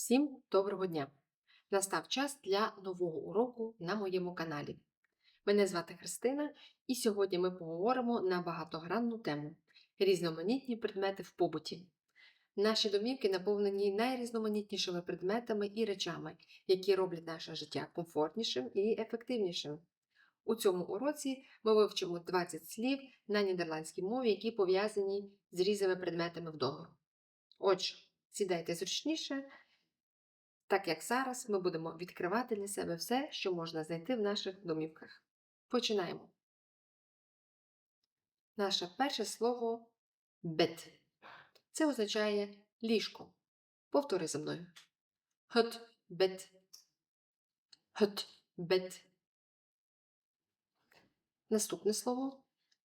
Всім доброго дня! Настав час для нового уроку на моєму каналі. Мене звати Христина, і сьогодні ми поговоримо на багатогранну тему різноманітні предмети в побуті. Наші домівки наповнені найрізноманітнішими предметами і речами, які роблять наше життя комфортнішим і ефективнішим. У цьому уроці ми вивчимо 20 слів на нідерландській мові, які пов'язані з різними предметами вдома. Отже, сідайте зручніше, так як зараз ми будемо відкривати для себе все, що можна знайти в наших домівках. Починаємо. Наше перше слово бет. Це означає ліжко. Повтори за мною. Het bed. Het bed. Наступне слово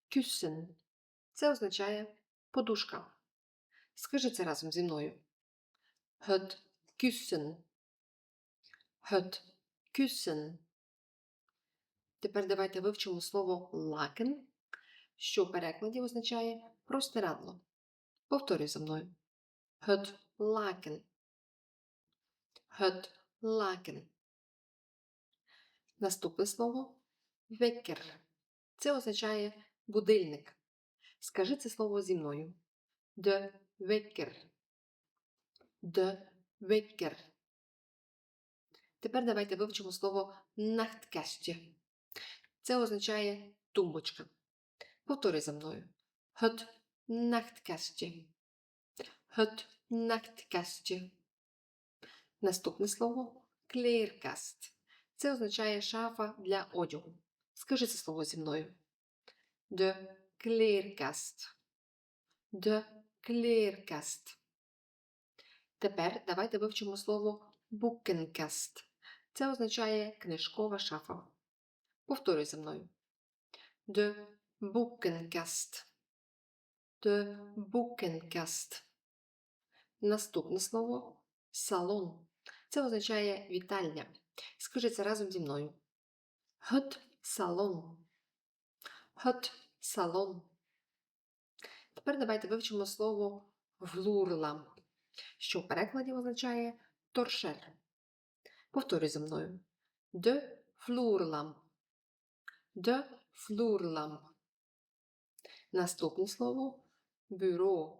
kussen. Це означає подушка. Скажи це разом зі мною. Het kussen. Het kussen. Тепер давайте вивчимо слово лакен, що в перекладі означає простирадло. Повторюй за мною. Het laken. Het laken. Наступне слово векер. Це означає будильник. Скажи це слово зі мною. De wekker. De wekker. Тепер давайте вивчимо слово nachtkastje. Це означає тумбочка. Повтори за мною. Het nachtkastje. Het nachtkastje. Наступне слово kleerkast. Це означає шафа для одягу. Скажи це слово зі мною. De kleerkast. De kleerkast. Тепер давайте вивчимо слово boekenkast. Це означає книжкова шафа. Повторюй за мною. De boekenkast. De boekenkast. Наступне слово салон. Це означає вітальня. Скажи це разом зі мною. Het салон. Het салон. Тепер давайте вивчимо слово влурламп, що в перекладі означає торшер. Повторюй за мною. De vloerlamp. De vloerlamp. Наступне слово бюро.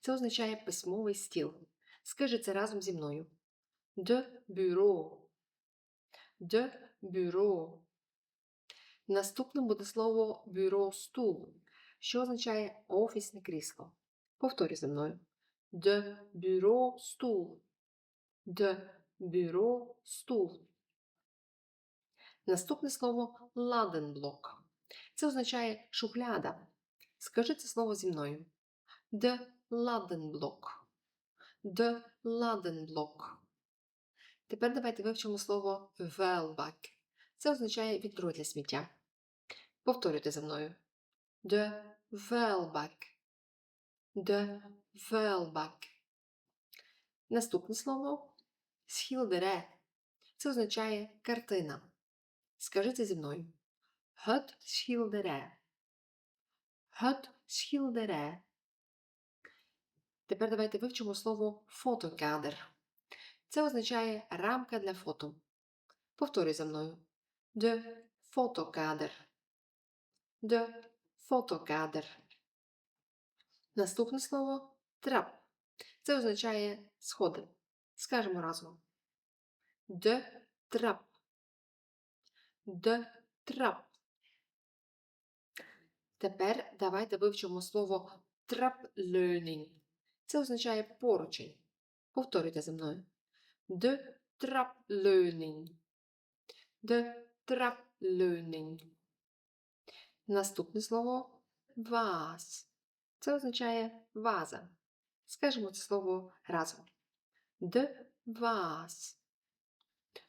Це означає письмовий стіл. Скажи це разом зі мною. De bureau. De bureau. Наступним буде слово бюро стул, що означає офісне крісло. Повторюй за мною. De bureau stoel. De bureau stoel. Наступне слово ладенблок. Це означає шухляда. Скажи це слово зі мною. De ладенблок. De ладенблок. Тепер давайте вивчимо слово vuilbak. Це означає відро для сміття. Повторюйте за мною. De vuilbak. De vuilbak. Наступне слово schildерij. Це означає картина. Скажи зі мною. Het schilderij. Het schilderij. Тепер давайте вивчимо слово фотокадр. Це означає рамка для фото. Повторюй за мною. De фотокадр. De фотокадр. Наступне слово трап. Це означає сходи. Скажемо разом. De трап. De трап. Тепер давайте вивчимо слово trapleuning. Це означає поручень. Повторюйте за мною. De trapleuning. De trapleuning. Наступне слово ваз. Це означає ваза. Скажемо це слово разом. De vaas.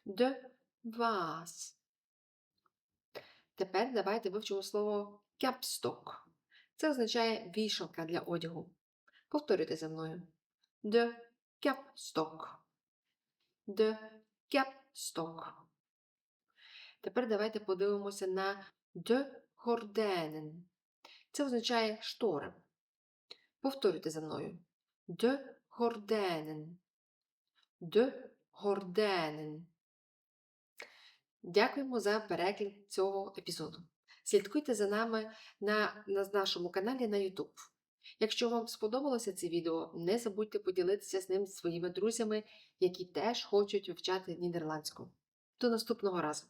De vaas. Тепер давайте вивчимо слово кепсток. Це означає вішалка для одягу. Повторюйте за мною. De кепсток. De кепсток. Тепер давайте подивимося на de gordijnen. Це означає штори. Повторюйте за мною. De gordijnen. De gordijnen. Дякуємо за перегляд цього епізоду. Слідкуйте за нами на, на нашому каналі на YouTube. Якщо вам сподобалося це відео, не забудьте поділитися з ним своїми друзями, які теж хочуть вивчати нідерландську. До наступного разу!